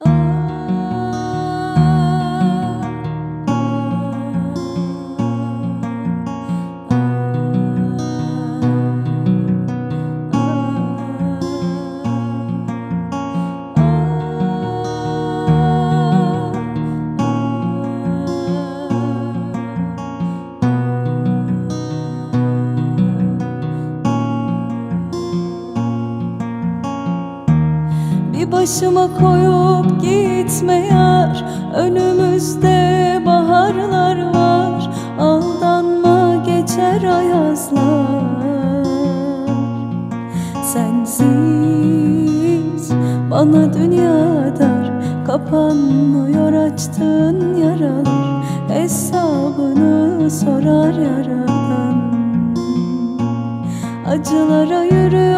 Oh. Bir başıma koyup gitme yar. Önümüzde baharlar var. Aldanma geçer ayazlar Sensiz bana dünya dar Kapanmıyor açtığın yaralar. Hesabını sorar yaradan. Acılara yürüyor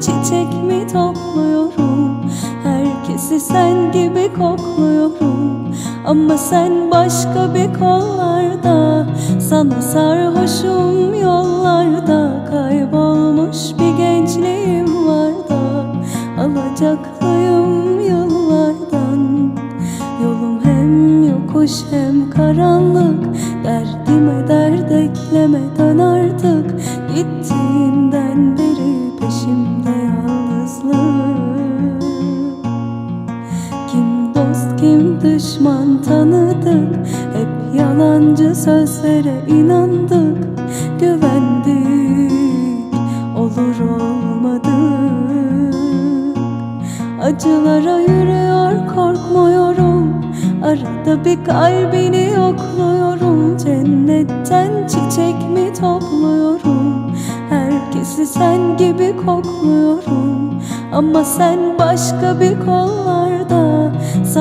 Çiçek mi topluyorum? Herkesi sen gibi kokluyorum. Ama sen başka bir kollarda Sana sarhoşum yollarda. Kaybolmuş bir gençliğim var da Alacaklıyım yıllardan. Yolum hem yokuş hem karanlık Derdime dert eklemeden artık. Gittiğinden beri tanıdık. Hep yalancı sözlere inandık. Güvendik olur olmadık. Acılara yürüyor korkmuyorum. Arada bir kalbini yokluyorum. Cennetten çiçek mi topluyorum? Herkesi sen gibi kokluyorum. Ama sen başka bir kollarda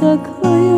to clear.